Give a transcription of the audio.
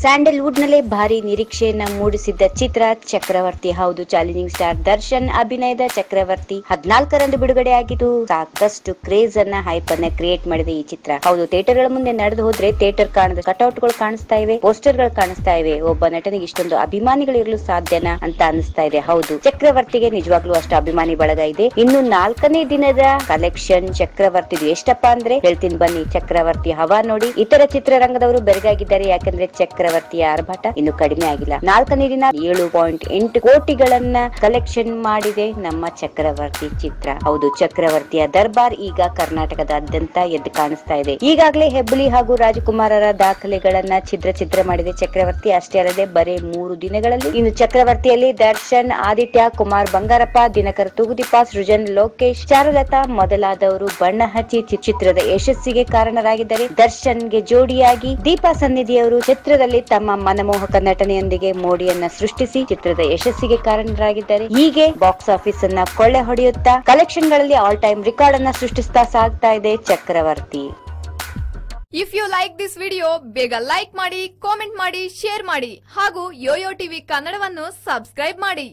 ಸ್ಯಾಂಡಲ್ವುಡ್ನಲ್ಲಿ ಭಾರಿ ನಿರೀಕ್ಷೆಯನ್ನ ಮೂಡಿಸಿದ್ದ ಚಿತ್ರ ಚಕ್ರವರ್ತಿ. ಹೌದು challenging star Darshan ಅಭಿನಯದ ಚಕ್ರವರ್ತಿ ಹದಿನಾಲ್ಕರಂದು ಬಿಡುಗಡೆ ಆಗಿದ್ದು ಸಾಕಷ್ಟು ಕ್ರೇಜ್ ಅನ್ನ ಹೈಪ್ ಅನ್ನ ಕ್ರಿಯೇಟ್ ಮಾಡಿದೆ ಈ ಚಿತ್ರ. ಹೌದು ಥಿಯೇಟರ್ಗಳ ಮುಂದೆ ನಡೆದು ಹೋದ್ರೆ ಥಿಯೇಟರ್ ಕಾಣದ ಕಟ್ಔಟ್ಗಳು ಕಾಣಿಸ್ತಾ ಇವೆ ಪೋಸ್ಟರ್ಗಳು ಕಾಣಿಸ್ತಾ ಇವೆ. ಒಬ್ಬ ನಟನಿಗೆ ಇಷ್ಟೊಂದು ಅಭಿಮಾನಿಗಳು ಇರಲು ಸಾಧ್ಯನಾ ಅಂತ ಅನಿಸ್ತಾ ಇದೆ. ಹೌದು, ಚಕ್ರವರ್ತಿಗೆ ನಿಜವಾಗ್ಲೂ ಅಷ್ಟು ಅಭಿಮಾನಿ ಬಳಗ ಇದೆ. ಇನ್ನು ನಾಲ್ಕನೇ ದಿನದ ಕಲೆಕ್ಷನ್ ಚಕ್ರವರ್ತಿ ಎಷ್ಟಪ್ಪ ಅಂದ್ರೆ ಹೇಳ್ತೀನಿ ಬನ್ನಿ. ಚಕ್ರವರ್ತಿ ಹವಾ ನೋಡಿ, ಇತರ ಚಿತ್ರರಂಗದವರು ಬೆರಗಾಗಿದ್ದಾರೆ. ಯಾಕಂದ್ರೆ ಚಕ್ರವರ್ತಿಯ ಆರ್ಭಟ ಇನ್ನು ಕಡಿಮೆ ಆಗಿಲ್ಲ. ನಾಲ್ಕನೇ ದಿನ ಏಳು ಪಾಯಿಂಟ್ ಎಂಟು ಕೋಟಿಗಳನ್ನ ಕಲೆಕ್ಷನ್ ಮಾಡಿದೆ ನಮ್ಮ ಚಕ್ರವರ್ತಿ ಚಿತ್ರ. ಹೌದು, ಚಕ್ರವರ್ತಿಯ ದರ್ಬಾರ್ ಈಗ ಕರ್ನಾಟಕದಾದ್ಯಂತ ಎದ್ದು ಕಾಣಿಸ್ತಾ ಇದೆ. ಈಗಾಗಲೇ ಹೆಬ್ಬುಲಿ ಹಾಗೂ ರಾಜಕುಮಾರರ ದಾಖಲೆಗಳನ್ನ ಚಿತ್ರ ಚಿತ್ರ ಮಾಡಿದೆ ಚಕ್ರವರ್ತಿ. ಅಷ್ಟೇ ಅಲ್ಲದೆ ಬರೇ ಮೂರು ದಿನಗಳಲ್ಲಿ ಇನ್ನು ಚಕ್ರವರ್ತಿಯಲ್ಲಿ ದರ್ಶನ್, ಆದಿತ್ಯ, ಕುಮಾರ್ ಬಂಗಾರಪ್ಪ, ದಿನಕರ್ ತೂಗುದೀಪ ಸೃಜನ್, ಲೋಕೇಶ್ ಚಾರುಲತಾ ಮೊದಲಾದವರು ಬಣ್ಣ ಹಚ್ಚಿ ಚಿತ್ರದ ಯಶಸ್ಸಿಗೆ ಕಾರಣರಾಗಿದ್ದಾರೆ ದರ್ಶನ್ಗೆ ಜೋಡಿಯಾಗಿ ದೀಪಾ ಸನ್ನಿಧಿಯವರು ಚಿತ್ರದಲ್ಲಿ ತಮ್ಮ ಮನಮೋಹಕ ನಟನೆಯೊಂದಿಗೆ ಮೋಡಿಯನ್ನ ಸೃಷ್ಟಿಸಿ ಚಿತ್ರದ ಯಶಸ್ಸಿಗೆ ಕಾರಣರಾಗಿದ್ದಾರೆ. ಹೀಗೆ ಬಾಕ್ಸ್ ಆಫೀಸ್ ಅನ್ನ ಕೊಳ್ಳೆ ಹೊಡೆಯುತ್ತಾ ಕಲೆಕ್ಷನ್ಗಳಲ್ಲಿ ಆಲ್ ಟೈಮ್ ರೆಕಾರ್ಡ್ ಅನ್ನ ಸೃಷ್ಟಿಸ್ತಾ ಸಾಗ್ತಾ ಇದೆ ಚಕ್ರವರ್ತಿ. If you like this video ಬೇಗ ಲೈಕ್ ಮಾಡಿ ಕಾಮೆಂಟ್ ಮಾಡಿ ಶೇರ್ ಮಾಡಿ ಹಾಗೂ ಯೋಯೋ ಟಿವಿ ಕನ್ನಡವನ್ನು ಸಬ್ಸ್ಕ್ರೈಬ್ ಮಾಡಿ.